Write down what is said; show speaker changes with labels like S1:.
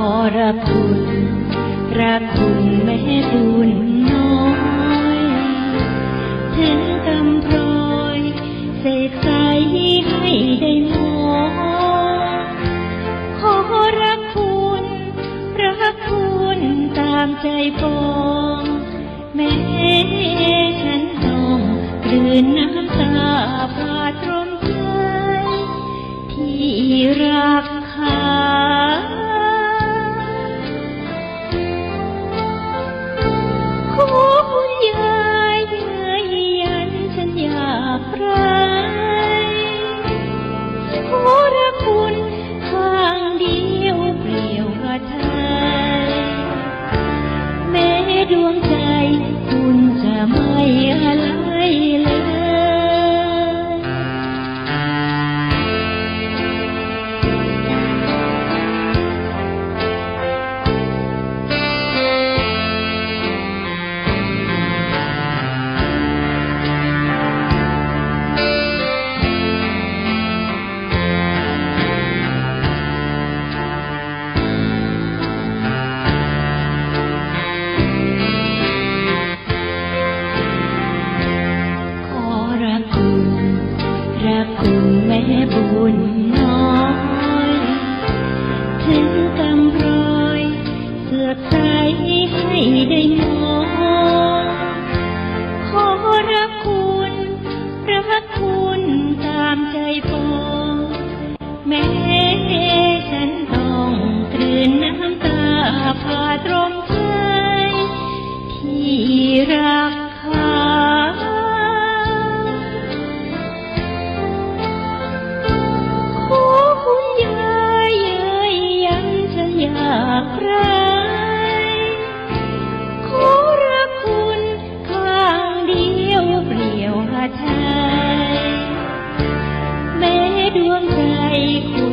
S1: อรคุณรักคุณแม่บุญน้อย ถึงกำพรอยเสกใสให้ได้มองขอรักคุณรักคุณตามใจปอง แม่ฉันต้องกลืนน้ำ รักคุณข้างเดียวเปลี่ยวกระไทยแม้ดวงใจคุณจะไม่ ถึงกำร้อยเสือใสให้ได้มองขอรักคุณรักคุณตามใจปองแม้ฉันต้องกลืนน้ำตาพาตรมใจที่รัก แม้ด